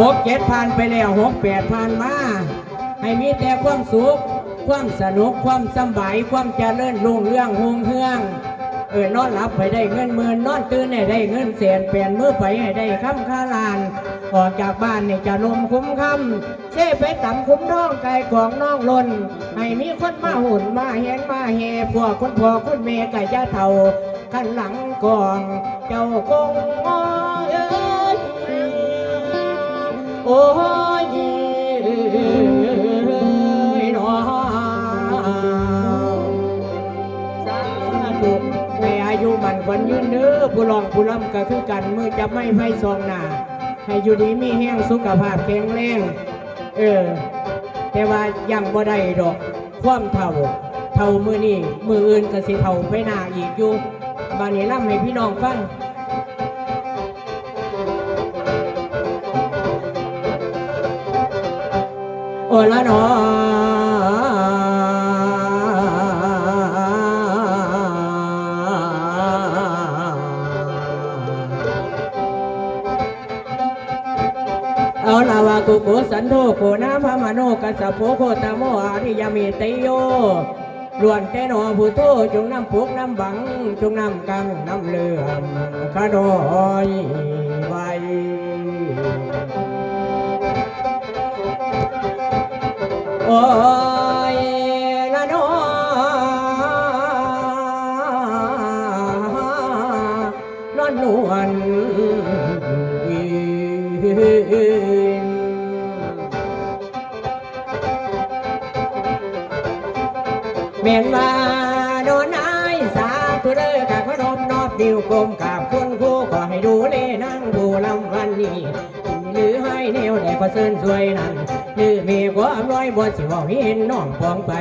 หกเจ็ดผ่านไปแล้วหกแปดผ่านมา ให้มีแต่ความสุข ความสนุก ความสบาย ความเจริญรุ่งเรื่องหงเฮือง เออนอนหลับไปได้เงินหมื่นนอนตื่นให้ได้เงินแสนเปลี่ยนมือไปให้ได้คำค่าลาน ออกจากบ้านนี่จะลมคุ้มคำเช่ไปต่ำคุ้มน้องไก่ของน้องลน ให้มีคนมาหุ่นมาเห็นมาเฮพวกคุณพ่อคุณแม่ไก่ยาเท่าขันหลังกอง เจ้ากงอ้อ ยุมันวัญยืนเด้อผู้รองผู้ลำก็คือกันมือจะไม่ไฟซองหนาให้อยู่ดีมีแห้งสุขภาพแข็งแรงเออ แต่ว่ายังบ่ได้ดอก ความเท่าเท่ามือนี่มืออื่นก็สิเท่าไปหนาอีกอยู่บานนี้ล่ำให้พี่น้องฟัง ละนอเอาลาวากุกุสันโธโกนาพมโนกัสสะโพโคตโมอาริยามิเตโยล้วนแต่นอผู้โตจงนำปุกน้ำบัง จงนำกังน้ำเลื่อมขะน้อย โอ้ยละน้อนอนนวลเมียนมาโดนนายสาธุเด้อข้าขนมนอบดิวกลมกับคุณครูขอให้ดูเลนั่งผู้ลำวันนี้ หรือให้แนวแต่ก็เซินสวยนั่นหรือมีความร้อยบนสิว่าเห็นน้องพองไป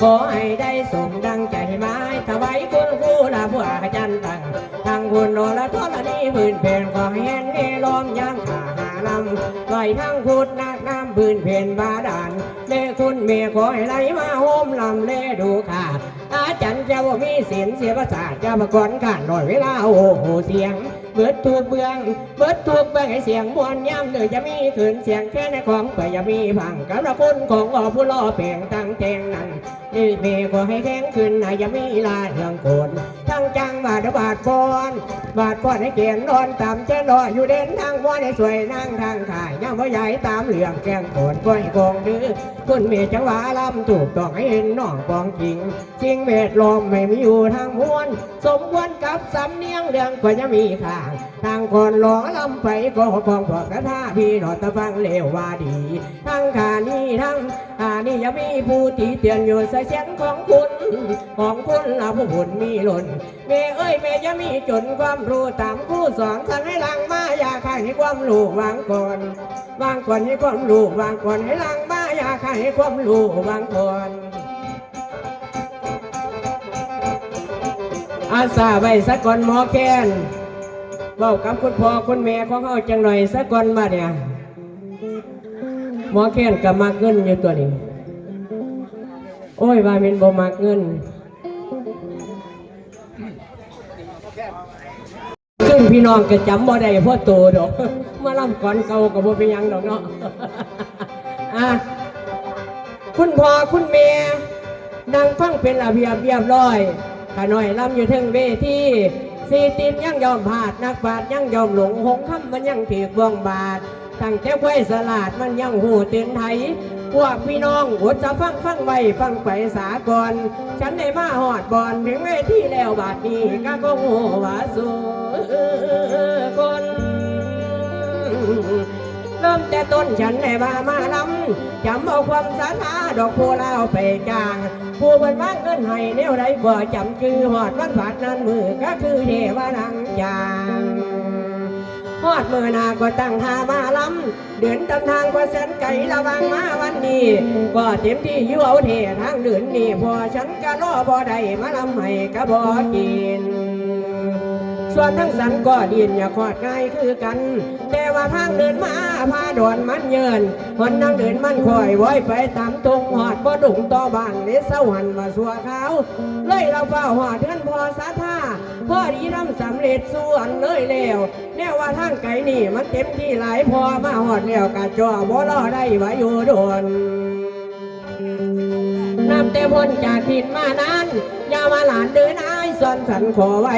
ขอให้ได้สมดังใจไม้ถวายคุณครูลาผู้อาจารย์ตั้งทางคุณโนละทอละนี้พื้นเพนขอให้เห็นเอล้อมย่างขาหาลำไว้ทั้งพุดนักน้ำพื้นเพนบาดาลเด้คุณเมียขอให้ไหลมาโฮมลำเลดูขาดอาจารย์จะว่ามีศีลเสียภาษาจะมาก่อนขันหน่อยเวลาโอ้โหเสียง เบิดทุกเบือง เบิดทุกเบืองให้เสียงมวนย่ำเลยจะมีขืนเสียงแค่ในของเพื่อจะมีพังกระพุนของอผู้ล่อเปลี่ยงตั้งแทงนั้นนี่เมก็ให้แข็งขึ้นให้จะมีลายเรื่องโกนทั้งจังบาดบาดบอนบาดบอนให้เกียนนอนต่ำเจนรออยู่เด่นทางบอนให้สวยนั่งทางขายย่ำว่าใหญ่ตามเหลืองแกงโกนก้อยกองดื้อคุณเมีจังหวะลำถูกต้องให้เห็นน้องกองจริงจริงเวทลมไม่มีอยู่ทางมวลสมควรกับสำเนียงเรื่องกว่าจะมีข้างทางคนหลอลำไปก็คองพอกระทาพี่หนอตะฟังเลวว่าดีทั้งขานี้ทั้งขานี้ยังมีผู้ตีเตียนอยู่ใส่เสียงของคุณของคุณเราผู้บุญมีหล่นแม่เอ้ยแม่จะมีจนความรู้ตามคู่สอนสั่งให้ลังมาอย่าขาให้ความรู้วางก่อนวางก่อนให้ความรู้วางก่อนให้ลังมาอย่าขาให้ความรู้วางก่อนอาสาไว้สักก่อนหมอแคน เว้ากับคุณพ่อคุณแม่ของเฮาจังหน่อยสักก่อนมาเนี่ยหมอแคนก็มักเงินอยู่ตัวนี้ โอ้ยว่าเป็นบ่มักเงินซึ่งพี่น้องก็จำบ่ได้พราะโตดอกมาล่ำก่อนเก่าก็บ่เป็นยังดอกเนาะอะคุณพ่อคุณแม่นางฟังเป็นระเบียบเรียบร้อยขาน้อยลำอยู่เทึงเวที สีตินยังยอมพลาดนักบาดยังยอมหลงหงคำมันยังถือบ้องบาดตั้งแต่ไว้สลาดมันยังหูเตือนไทยพวกพี่น้องอดจะฟังฟังไว้ฟังไปสากรฉันได้มาหอดบอลถึงเวทีแล้วบาดนี้ก็คงหัวาสูคน เริ่มแต่ต้นฉันในบามาลำจำเอาความสาธาดอกโพลาวไปจาง ผู้บนว่างเงินให้แนวใดบ่จำชื่อหอดวันผาดนั้นมือก็คือเทวานังจางหอดมือหนาก็ตั้งหามาลำเดินตำทางก็แสนไกลระวังมาวันนี้ก็เต็มที่อยู่เอาเททางเดินนี่พอฉันก็รอบ่ได้มาลำให้ก็บ่กิน ส่วนทั้งสันก็ดินอย่าขอดง่ายคือกัน แต่ว่าทางเดินมาพาดอนมันเยินคนนั่งเดินมันคอยไว้ไปตามตรงหอดบ่ดุงต่อบ้านเลเศร้าหันมาสัวขาวเลยเราเฝ้าหอดเทือนพอสาธาพ่อดีทำสำเร็จส่วนเลยแล้วแน่ว่าทางไกลนี่มันเต็มที่หลายพอมาหอดแล้วกะจอบ่รอได้ว่าอยู่โดนนับแต่พ้นจากดินมานั้นอย่ามาหลานเดินอาย ส่วนสันขอไว้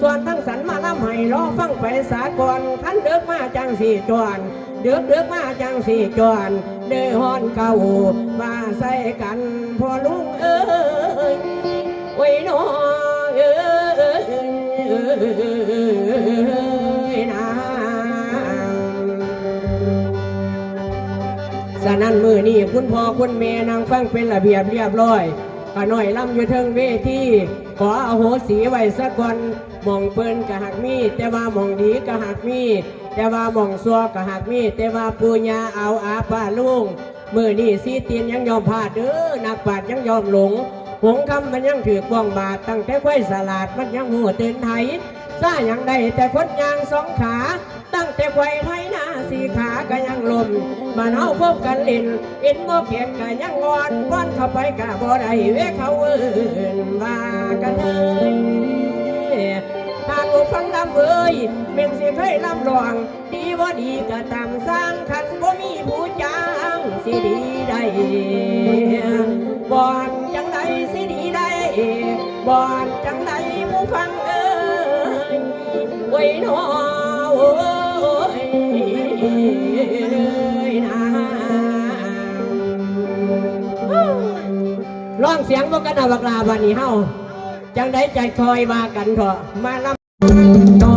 ส่วนทั้งสันมาลำให้รอฟังไปสากลขันเดือกมาจังสี่จวนเดือกเดือกมาจังสี่จวนเดือฮอนเก่ามาใส่กันพอลุงเอ้ยไว้น้อเอ้ยนะสนั้นมือนี่คุณพ่อคุณแม่นางฟังเป็นระเบียบเรียบร้อยขาน้อยลำอยู่เทิงเวที ขออโหสีไว้สักคนมองเปิ้นกะหักมี แต่ว่ามองดีกะหักมี แต่ว่ามองซัวกะหักมี แต่ว่าปูญาเอาอาป้าลุงมือนี่สีตีนยังยอมพลาดเด้อนักปราดยังยอมหลงหงคำมันยังถือกวงบาทตั้งแต่ไว้สลาดมันยังหัวเตือนไทยซ่าอย่างใดแต่คนยางสองขา ตั้งแต่ไว้ไทยหน้า สีขาก็ยังลมมาเฮาพบกันเล่นเอ็นโมเขียนก็ยังงอนป้อนเข้าไปกะบ่ได้เวเขาเอินว่ากันเลยหากผู้ฟังลำเอ้ยเป็นสิเคยลำรองดีบ่าดีก็ตามสร้างคันบ่มีผู้จ้างสิดีได้บอนจังไดสิดีได้บอนจังไดผู้ฟังเอ้ยไว้นอโอ้ย นะร้องเสียงบ่กันเอาบักลาบันนี้เฮาจังได้ใจคอยมากันเถอะมาลำ